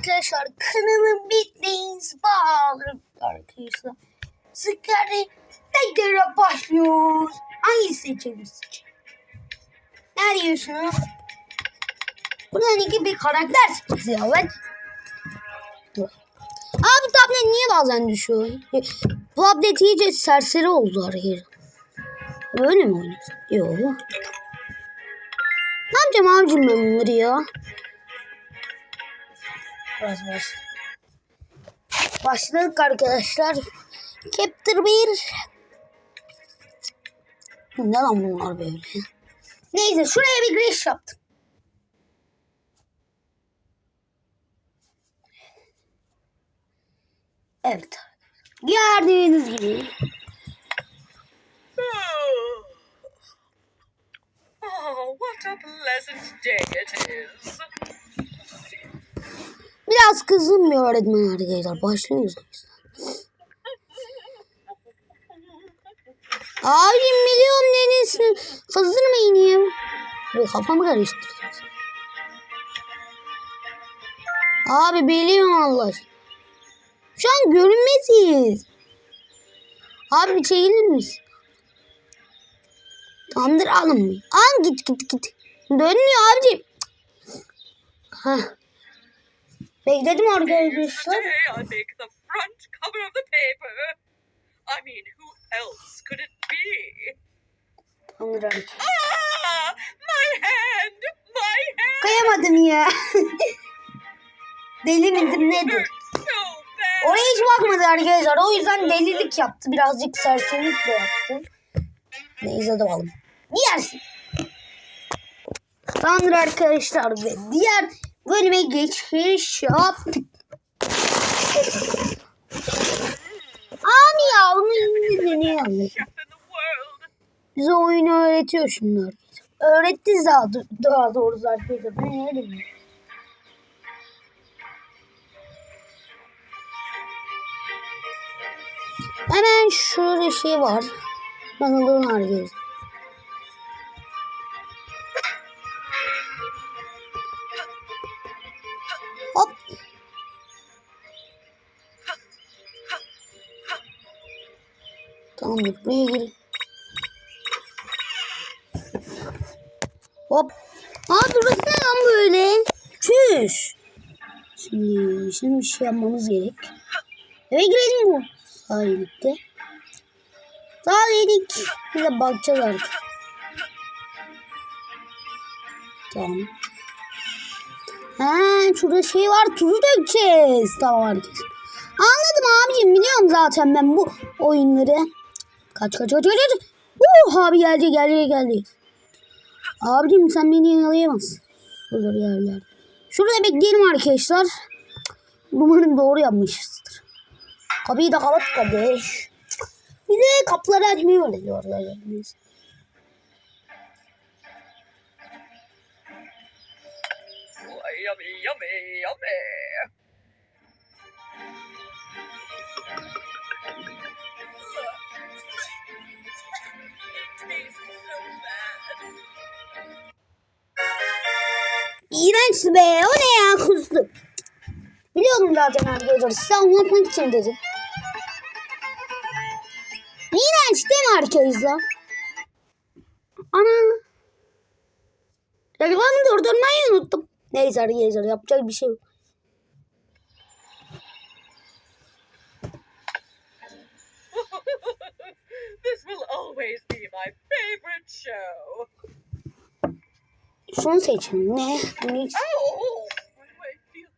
arkadaşlar kanalım Bitlanes bağlı arkadaşlar. Sıkarı tekrar başlıyoruz. Hangi seçelim seçelim? Ne diyorsunuz? Buradan iki bir karakter seçeceğiz ben. Dur. Abi tablet niye bazen düşüyor? Bu tablet iyice serseri oldu arkadaşlar. Böyle mi oynuyorsun? Yok. Ne yapacağım abicim ben bunları ya? Baş. Başladık arkadaşlar. Chapter 1. Ne lan bunlar böyle? Neyse şuraya bir giriş yaptım. Evet. Gördüğünüz gibi. Oh, what a pleasant day it is. Biraz kızım bir öğretmen arkadaşlar. Başlıyoruz. Abim biliyorum neresini kızdırmayın ya. Böyle kafamı karıştırdınız. Abi biliyorum Allah. Şu an görünmeziz. Abi çekilir misin? Tamamdır alın bir. Al git git git. Dönmüyor abicim. Hah. Bekledim arkadaşlar. I make the front cover of the paper. I mean, who else could it be? Abi. Ah, my hand, my hand Kıyamadım ya. Deli midir nedir? so bad. Oraya hiç bakmadı arkadaşlar. O yüzden delilik yaptı. Birazcık serserilik de yaptı. Neyse de bakalım. Yersin. Tamamdır arkadaşlar ve diğer bölüme geçiş yaptık. Abi ya bunu İngilizce ne. Bize oyunu öğretiyor şimdi arkadaşlar. Öğretti daha, daha doğrusu arkadaşlar. Ben ne diyeyim? Hemen şöyle şey var. Alırım arkadaşlar. Hop. Tamam buraya girin. Hop. Aa burası ne lan böyle? Çüş. Şimdi, şimdi bir şey yapmamız gerek. Eve girelim bu. Sahilikte. Sahilik. Bir de bakacağız artık. Tamam. Ha, şurada şey var. Tuzu dökeceğiz. Tamam arkadaşlar. Anladım abicim. Biliyorum zaten ben bu oyunları. Kaç kaç kaç kaç. Uh, abi geldi geldi geldi. Abicim sen beni yakalayamazsın. Şurada bir yerler. Şurada bekleyelim arkadaşlar. Umarım doğru yapmışızdır. Kapıyı da kapat kardeş. Bize kapıları açmayı öğretiyorlar. Neyse. Yummy, yummy, yummy. İğrençti be. O ne ya kustu. Biliyordum zaten arkadaşlar. Size anlatmak için dedim. İğrenç değil mi arkadaşlar? Ana. Reklamı durdurmayı unuttum. Neyse arkadaşlar yapacak bir şey yok. this will always be my favorite show. Şunu seçin. Ne? Mix. Oh, do I feel?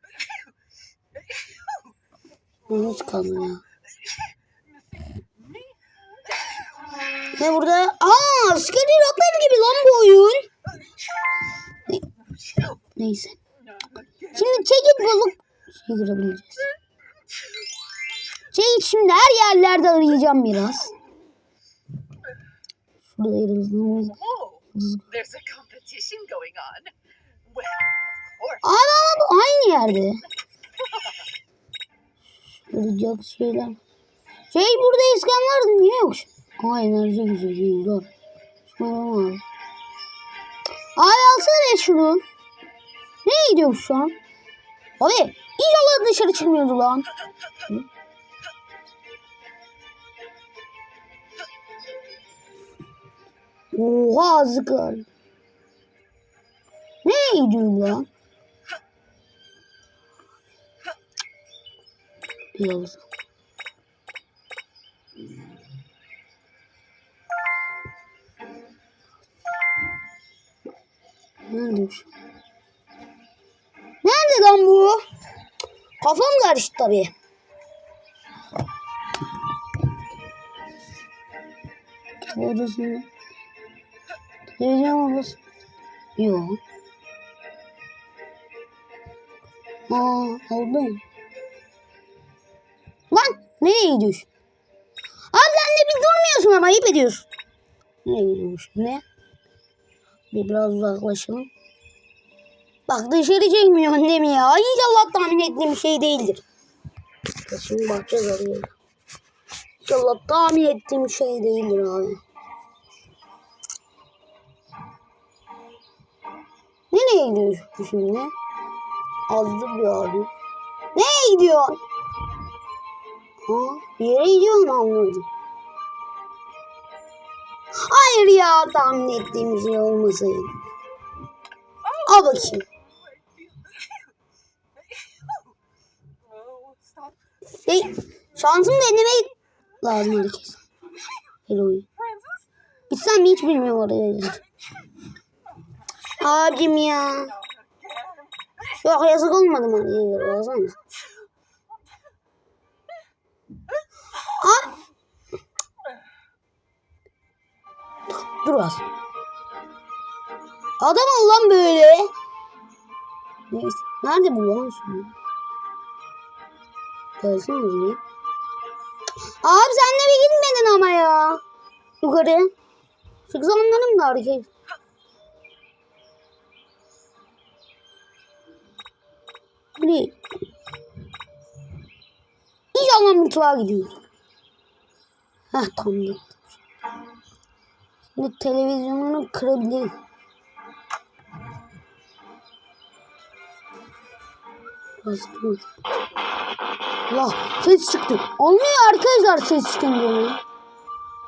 Ne burada? Aa, Scary Rockman gibi lan bu Neyse. Şimdi çekip bulup şey girebileceğiz. Çekip şimdi her yerlerde arayacağım biraz. Şurada yeriz. There's a competition going on. Well, of course. Aa, bu aynı yerde. Arayacak şeyler. Şey burada iskan vardı niye yok? Aa enerji dur. Şuna abi. Ay alsana şunu. Ne gidiyor şu an? Abi inşallah dışarı çıkmıyordu lan. Oha azıklar. Ne gidiyor lan? Yavuz. Nerede Kafam karıştı tabii. Kitap odasında. Televizyon odası. Yok. Aa aldım. Lan nereye gidiyorsun? Abi de bir durmuyorsun ama ayıp ediyorsun. Nereye gidiyorsun? Ne? Bir biraz uzaklaşalım. Bak dışarı çekmiyor değil mi ya? İnşallah tahmin ettiğim şey değildir. Şimdi bakacağız oraya. İnşallah tahmin ettiğim şey değildir abi. Nereye gidiyorsun şimdi? Azdır bir abi. Nereye gidiyorsun? Ha, bir yere gidiyorum anladım. Hayır ya tahmin ettiğim şey olmasaydı. Al bakayım. Oh, stop. Şey, şansımı denemek lazım herkes. Hero'yu. Gitsem hiç bilmiyorum oraya. Abim ya. Yok yazık olmadı mı? İyi, baksana. Abi. Dur az. Adam ol lan böyle. Neyse. Nerede bu lan şimdi? O zaman. Abi sen de bir gitmedin ama ya. Yukarı. Sık zamanlarım da hareket. Ne? İnşallah mutfağa gidiyor. Heh tam da. Şimdi televizyonunu kırabilirim. Bastım. Allah ses çıktı. Olmuyor arkadaşlar ses çıkınca.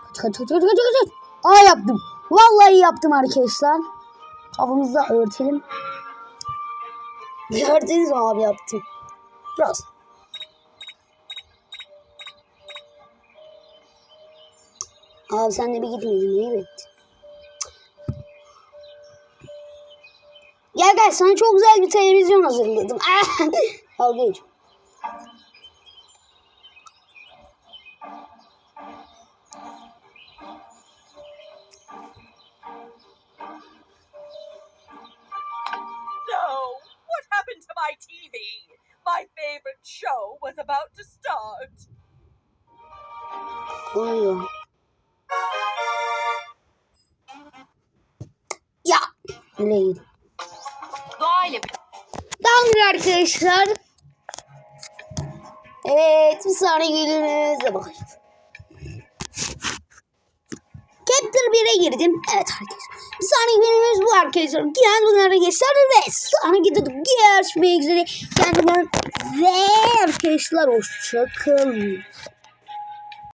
Kaç kaç kaç kaç kaç kaç. Aa yaptım. Vallahi yaptım arkadaşlar. Kafamızda örtelim. Gördünüz mü abi yaptım. Biraz. Abi sen de bir gitmedin. İyi ettin. Gel gel sana çok güzel bir televizyon hazırladım. Al geç. Happened to my TV? My favorite show was about to start. Oluyor. Ya. Gidin? Doğayla Tamamdır arkadaşlar. Evet bir sonraki günümüze bakacağız. Chapter 1'e girdim. Evet arkadaşlar. Bir sonraki günümüz bu arkadaşlar. Gel bunları geçer ve sonraki videoda görüşmek üzere. Kendine ve arkadaşlar hoşçakalın.